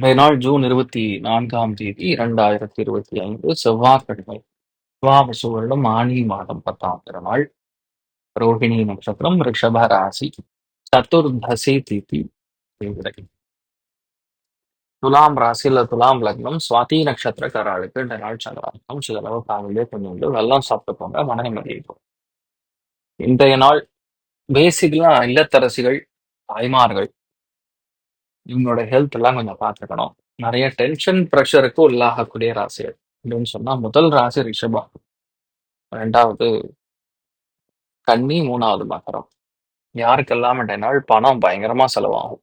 இன்றைய நாள் ஜூன் இருபத்தி நான்காம் தேதி இரண்டாயிரத்தி இருபத்தி ஐந்து செவ்வாய்க்கிழமை துவாபசு வருடம் ஆணி மாதம் பத்தாம் திருநாள் ரோஹிணி நட்சத்திரம் ரிஷப ராசி சதுர்தசி திதி தேய்பிறை. துலாம் ராசியில துலாம் லக்னம் சுவாதி நட்சத்திரக்காரர்களுக்கு இந்த நாள் சந்திராஷ்டம் சிலளவு காலையிலே கொஞ்சம் வந்து வெள்ளம் சாப்பிட்டு போங்க மன நிம்மதி இருக்கும் இன்றைய நாள் பேசிக்கலா இல்லத்தரசிகள் தாய்மார்கள் இவங்களோட ஹெல்த் எல்லாம் கொஞ்சம் பார்த்துக்கணும். நிறைய டென்ஷன் ப்ரெஷருக்கு உள்ளாகக்கூடிய ராசிகள் அப்படின்னு சொன்னா முதல் ராசி ரிஷபம். ரெண்டாவது கன்னி மூணாவது மகரம். யாருக்கெல்லாம் இன்றைய நாள் பணம் பயங்கரமா செலவாகும்.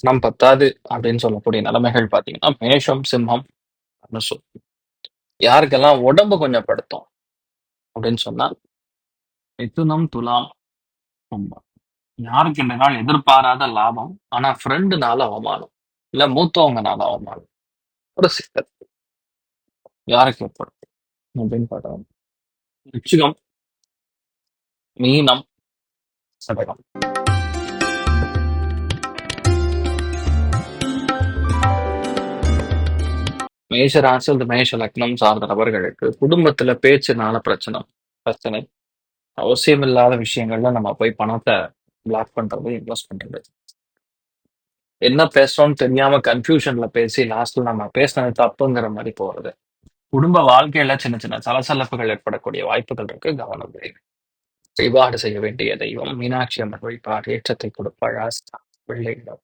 பணம் பத்தாது அப்படின்னு சொல்லக்கூடிய நிலைமைகள் பாத்தீங்கன்னா மேஷம் சிம்மம் தனுசு யாருக்கெல்லாம் உடம்பு கொஞ்சம் படுத்தும் அப்படின்னு சொன்னா மிதுனம் துலாம் கும்பம். யாருக்கு இந்த நாள் எதிர்பாராத லாபம் ஆனா ஃப்ரெண்டுனால அவமானம் இல்ல மூத்தவங்கனால அவமானம். ஒரு சிக்கல். யாருக்கு ஏற்படும்? அப்படின்னு பார்த்தோம் ரிச்சிகம் மீனம் சதகம் மேஷ ராசி அல்லது மேஷ லக்னம் சார்ந்த நபர்களுக்கு குடும்பத்துல பேச்சுனால பிரச்சனை பிரச்சனை. அவசியமில்லாத விஷயங்கள்ல நம்ம போய் பணத்தை பிளாக் பண்றது இன்வெஸ்ட் பண்றது. என்ன பேசுறோம்னு தெரியாம கன்ஃபியூஷன்ல பேசி லாஸ்ட்ல நம்ம பேசினது தப்புங்கிற மாதிரி போறது. குடும்ப வாழ்க்கையில சின்ன சின்ன சலசலப்புகள் ஏற்படக்கூடிய வாய்ப்புகள் இருக்கு. கவனம் தேவை. வழிபாடு செய்ய வேண்டிய தெய்வம் மீனாட்சி அம்மன் வழிபாடு ஏற்றத்தை கொடுப்பாள் ஆஸ்தா வெள்ளை நிறம்.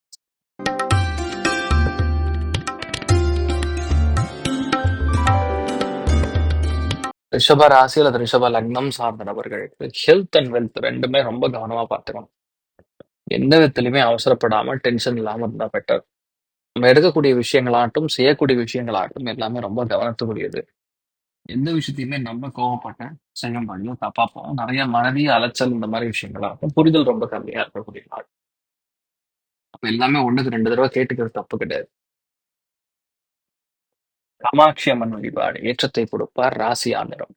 ரிஷப ராசி அல்லது ரிஷப லக்னம் சார்ந்த நபர்களுக்கு ஹெல்த் அண்ட் வெல்த் ரெண்டுமே ரொம்ப கவனமா பார்த்துக்கணும். எந்த விதத்துலையுமே அவசரப்படாம டென்ஷன் இல்லாம இருந்தா பெட்டர் நம்ம எடுக்கக்கூடிய விஷயங்களாகட்டும் செய்யக்கூடிய விஷயங்களாகட்டும் எல்லாமே ரொம்ப கவனத்துக்குரியது. எந்த விஷயத்தையுமே நம்ம கோவப்பட்ட செய்ய முடியும் தப்பா போவோம் நிறைய மனதிய அலைச்சல் இந்த மாதிரி விஷயங்களாகட்டும் புரிதல் ரொம்ப கம்மியா இருக்கக்கூடிய நாள். அப்ப எல்லாமே ஒண்ணுக்கு ரெண்டு தடவை கேட்டுக்கிறது தப்பு கிடையாது. காமாட்சி அம்மன் வழிபாடு ஏற்றத்தை கொடுப்பார் ராசி ஆண்டரம்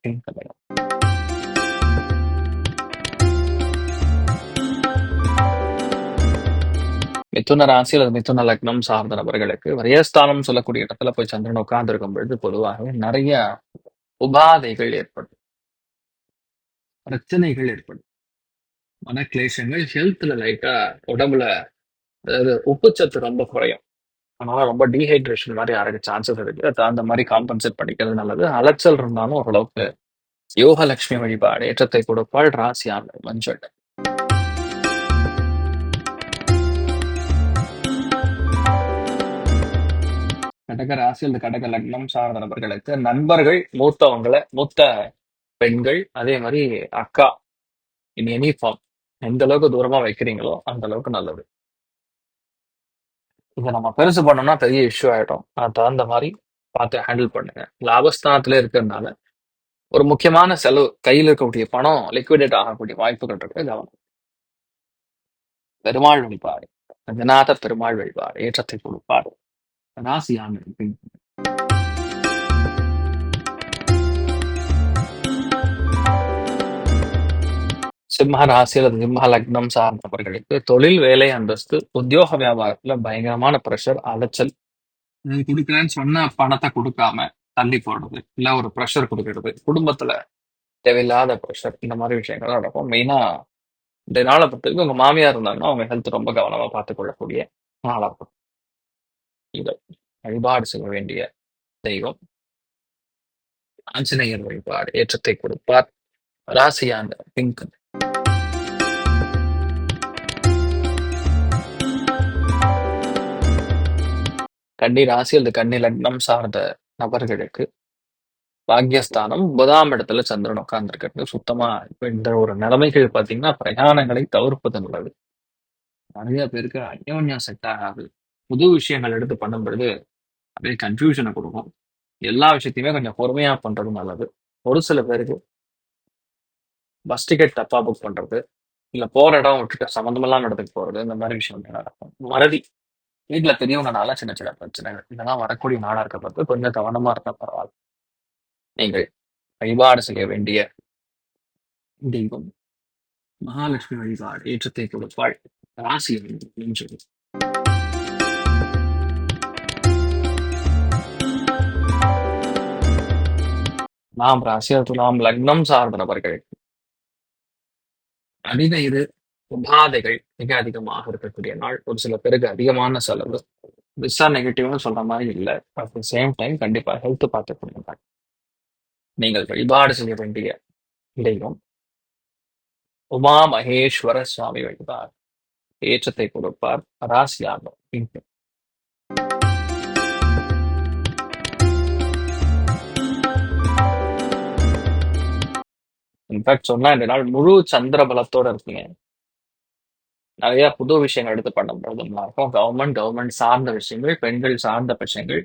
மிதுன ராசி அல்லது மிதுன லக்னம் சார்ந்த நபர்களுக்கு விரயஸ்தானம் சொல்லக்கூடிய இடத்துல போய் சந்திரன் உட்கார்ந்துருக்கும் பொழுது பொதுவாகவே நிறைய உபாதைகள் ஏற்படும். பிரச்சனைகள் ஏற்படும். மனக்லேஷங்கள் ஹெல்த்ல லைட்டா உடம்புல அதாவது உப்புச்சத்து ரொம்ப குறையும். அதனால ரொம்ப டீஹைட்ரேஷன் மாதிரி யாருக்கு சான்சஸ் இருக்கு. அது அந்த மாதிரி காம்பன்சேட் பண்ணிக்கிறது நல்லது. அலைச்சல் இருந்தாலும் ஓரளவுக்கு யோகலட்சுமி வழிபாடு ஏற்றத்தை கொடுப்பாள் ராசி ஆண்டு மஞ்சள். கடக ராசி அல்லது கடக லக்னம் சார்ந்த நபர்களுக்கு நண்பர்கள் மூத்தவங்களை மூத்த பெண்கள் அதே மாதிரி அக்கா இன் எனி ஃபார்ம் எந்த அளவுக்கு தூரமா வைக்கிறீங்களோ அந்த அளவுக்கு நல்லது. இதை நம்ம பெருசு பண்ணோம்னா பெரிய இஷ்யூ ஆயிடும். அது தகுந்த மாதிரி பார்த்து ஹேண்டில் பண்ணுங்க. லாபஸ்தானத்துல இருக்கிறதுனால ஒரு முக்கியமான செலவு கையில் இருக்கக்கூடிய பணம் லிக்விடேட் ஆகக்கூடிய வாய்ப்புகள் இருக்கு. கவனம். பெருமாள் வழிபாடு. ரங்கநாத பெருமாள் வழிபாடு. ஏற்றத்தை கொடுப்பாடு ராசியான பெண். சிம்ம ராசி அல்லது சிம்ம லக்னம் சார்ந்தவர்களுக்கு தொழில் வேலை அந்தஸ்து உத்தியோக வியாபாரத்துல பயங்கரமான ப்ரெஷர் அலைச்சல். கொடுக்குறேன்னு சொன்ன பணத்தை கொடுக்காம தள்ளி போடுறது இல்ல ஒரு ப்ரெஷர் கொடுக்கறது. குடும்பத்துல தேவையில்லாத ப்ரெஷர் இந்த மாதிரி விஷயங்கள் நடக்கும். மெயினா இந்த நாளை பொறுத்தவரைக்கும் உங்க மாமியார் இருந்தாங்கன்னா அவங்க ஹெல்த் ரொம்ப கவனமா பார்த்துக் கொள்ளக்கூடிய நாளா இருக்கும். நீங்கள் வழிபாடு செய்ய வேண்டிய தெய்வம் ஆஞ்சநேயர் வழிபாடு ஏற்றத்தை கொடுப்பார். ராசியாந்த பிங்க் கன்னி ராசி அல்லது கண்ணி லக்னம் சார்ந்த நபர்களுக்கு பாக்யஸ்தானம். ஒன்பதாம் இடத்துல சந்திரன் உட்கார்ந்துருக்கிறது. சுத்தமா இப்ப இந்த ஒரு நிலைமைகள் பாத்தீங்கன்னா பிரயாணங்களை தவிர்ப்பது நல்லது நிறைய பேருக்கு அந்யோன்யா செட் ஆகாது. புது விஷயங்கள் எடுத்து பண்ணும் பொழுது அப்படியே கன்ஃபியூஷனை கொடுக்கும். எல்லா விஷயத்தையுமே கொஞ்சம் பொறுமையாக பண்ணுறது நல்லது. ஒரு சில பேருக்கு பஸ் டிக்கெட் தப்பாக புக் பண்ணுறது இல்லை போகிற இடம் விட்டுட்டு சம்மந்தமெல்லாம் இடத்துக்கு போகிறது இந்த மாதிரி விஷயம் நடக்கும் மறதி. வீட்டில் பெரியவங்கனால சின்ன சின்ன பிரச்சனைகள். இதெல்லாம் வரக்கூடிய நாடாக இருக்க பார்த்து கொஞ்சம் கவனமாக இருந்தால் பரவாயில்ல. நீங்கள் வழிபாடு செய்ய வேண்டிய தெய்வம். மகாலட்சுமி வழிபாடு ஏற்றத்தை கொடுப்பாள். ராசி என்று நாம் ராசி துலாம் லக்னம் சார்ந்த நபர்கள். அதிக இது உபாதைகள் மிக அதிகமாக இருக்கக்கூடிய நாள். ஒரு சில பேருக்கு அதிகமான செலவு. விசா நெகட்டிவ்னு சொல்ற மாதிரி இல்லை. அட் த சேம் டைம் கண்டிப்பா ஹெல்த் பார்த்துக்கூடிய நாள் நீங்கள் வழிபாடு செய்ய வேண்டிய இடையும் உமா மகேஸ்வர சுவாமி வழிபார் ஏற்றத்தை கொடுப்பார். ராசியாக இன்ஃபேக்ட் சொன்னா இந்த நாள் முழு சந்திர பலத்தோட இருக்கீங்க. நிறைய புது விஷயங்கள் எடுத்து பண்ணும்போது நல்லா கவர்மெண்ட் கவர்மெண்ட் சார்ந்த விஷயங்கள் பெண்கள் சார்ந்த விஷயங்கள்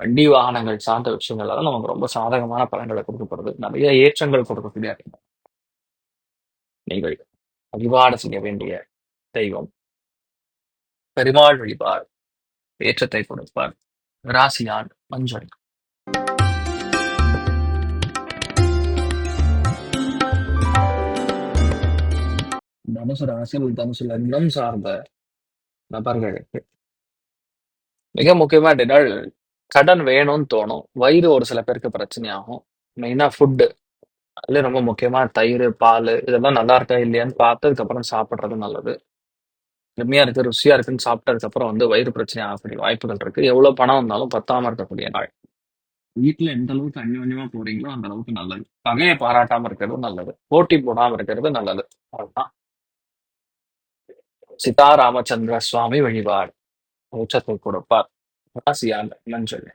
வண்டி வாகனங்கள் சார்ந்த விஷயங்கள் எல்லாம் நமக்கு ரொம்ப சாதகமான பலன்களை கொடுக்கப்படுது. நிறைய ஏற்றங்கள் கொடுக்கக்கூடிய இடம். நீங்கள் வழிபாடு செய்ய வேண்டிய தெய்வம். பெருமாள் வழிபாடு ஏற்றத்தை கொடுப்பார். ராசியான் மஞ்சள். தனுசு ராசியில் தனுசு லக்னம் சார்ந்த நபர்களுக்கு மிக முக்கியமா நாள் கடன் வேணும்னு தோணும் வயிறு ஒரு சில பேருக்கு பிரச்சனையாகும் மெயினா ஃபுட்டு அதுல ரொம்ப முக்கியமா தயிர் பால் இதெல்லாம் நல்லா இருக்கா இல்லையான்னு பார்த்ததுக்கு அப்புறம் சாப்பிடுறது நல்லது எளிமையா இருக்கு ருசியா இருக்குன்னு சாப்பிட்டதுக்கு அப்புறம் வந்து வயிறு பிரச்சனை ஆகக்கூடிய வாய்ப்புகள் இருக்கு எவ்வளவு பணம் வந்தாலும் பத்தாம இருக்கக்கூடிய நாள் வீட்டுல எந்த அளவுக்கு அந்யோன்யமா போறீங்களோ அந்த அளவுக்கு நல்லது பகையை பாராட்டாம இருக்கிறது நல்லது போட்டி போடாம இருக்கிறது நல்லது அதுதான் சிதா ராமச்சந்திர சுவாமி வழிபாடு. உச்சத்தை கொடுப்பார். ராசியால் மஞ்சள்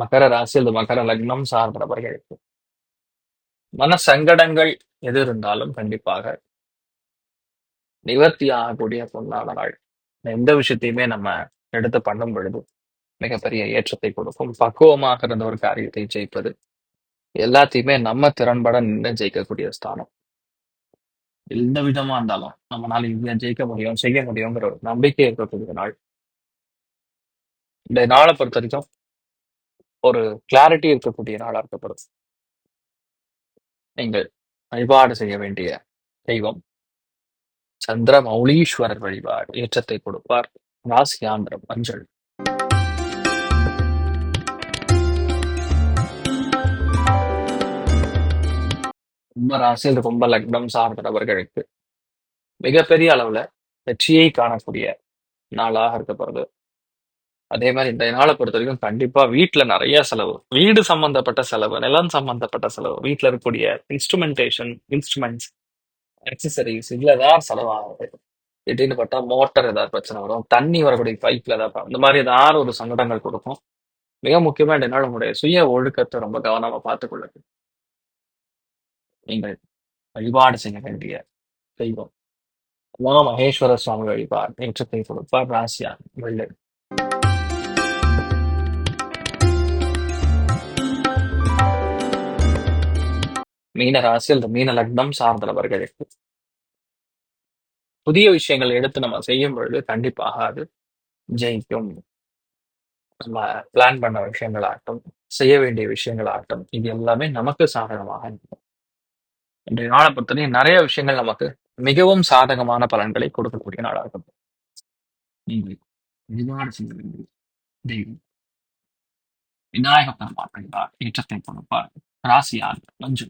மகர ராசி அல்லது மகர லக்னம் சார்ந்தவர்களுக்கு மன சங்கடங்கள் எது இருந்தாலும் கண்டிப்பாக நிவர்த்தி ஆகக்கூடிய பொன்னான நாள். எந்த விஷயத்தையுமே நம்ம எடுத்து பண்ணும் பொழுது மிகப்பெரிய ஏற்றத்தை கொடுக்கும். பக்குவமாக இருந்த ஒரு காரியத்தை ஜெயிப்பது. எல்லாத்தையுமே நம்ம திறன்பட நின்று ஜெயிக்கக்கூடிய ஸ்தானம். எந்த விதமா இருந்தாலும் நம்மளால இதை ஜெயிக்க முடியும் செய்ய முடியுங்கிற ஒரு நம்பிக்கை இருக்கக்கூடிய நாள். இந்த நாளை பொறுத்த வரைக்கும் ஒரு கிளாரிட்டி இருக்கக்கூடிய நாளா இருக்கப்படுது நீங்கள் வழிபாடு செய்ய வேண்டிய தெய்வம் சந்திர மௌலீஸ்வரர் வழிபாடு ஏற்றத்தை கொடுப்பார். ராசியாந்திரம் மஞ்சள் கும்ப ராசியில் கும்ப லக்னம் சார்ந்த நபர்களுக்கு மிகப்பெரிய அளவுல வெற்றியை காணக்கூடிய நாளாக இருக்கப்படுது அதே மாதிரி இந்த நாளை பொறுத்த வரைக்கும் கண்டிப்பா வீட்டுல நிறைய செலவு வீடு சம்பந்தப்பட்ட செலவு நிலம் சம்பந்தப்பட்ட செலவு வீட்டுல இருக்கக்கூடிய இன்ஸ்ட்ருமெண்டேஷன் இன்ஸ்ட்ருமெண்ட்ஸ் அக்சசரிஸ் இதுல ஏதாவது செலவாகுது. திடீர்னு பார்த்தா மோட்டர் ஏதாவது பிரச்சனை வரும் தண்ணி வரக்கூடிய பைப்ல ஏதாவது இந்த மாதிரி ஏதாவது ஒரு சங்கடங்கள் கொடுக்கும். மிக முக்கியமா இந்த உங்களுடைய சுய ஒழுக்கத்தை ரொம்ப கவனமா பார்த்துக்கொள்ளுது நீங்கள் வழிபாடு செய்ய வேண்டிய தெய்வம். உமா மகேஸ்வர சுவாமி வழிபாடு. ஏற்றத்தை கொடுப்பார் ராசியா வெள்ளை. மீன ராசி அல்லது மீன லக்னம் சார்ந்தவர்களுக்கு புதிய விஷயங்கள் எடுத்து நம்ம செய்யும் பொழுது கண்டிப்பாக அது ஜெயிக்கும். நம்ம பிளான் பண்ண விஷயங்களாகட்டும் செய்ய வேண்டிய விஷயங்களாகட்டும் இது எல்லாமே நமக்கு சாதகமாக இருக்கும். இன்றைய நாளை பொறுத்தவரைக்கும் நிறைய விஷயங்கள் நமக்கு மிகவும் சாதகமான பலன்களை கொடுக்கக்கூடிய நாளாகும் நீங்கள் வழிபாடு செய்ய வேண்டிய தெய்வம் விநாயக பெருமாள் ஏற்றத்தை கொடுப்பார். ராசியார் மஞ்சு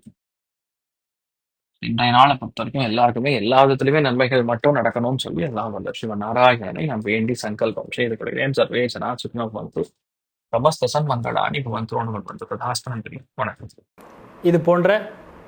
இன்றைய நாளை பொறுத்த வரைக்கும் எல்லாருக்குமே எல்லா விதத்திலுமே நன்மைகள் மட்டும் நடக்கணும்னு சொல்லி எல்லாம் வந்த சிவ நாராயணனை நான் வேண்டி சங்கல்பம் செய்து கொள்கிறேன். சர்வேசனா சுக்னம் வந்து பிரமஸ்தசன் மங்களானி பவந்தோன்னு வந்து பிரதாஸ்தனம் தெரியும் வணக்கம். இது போன்ற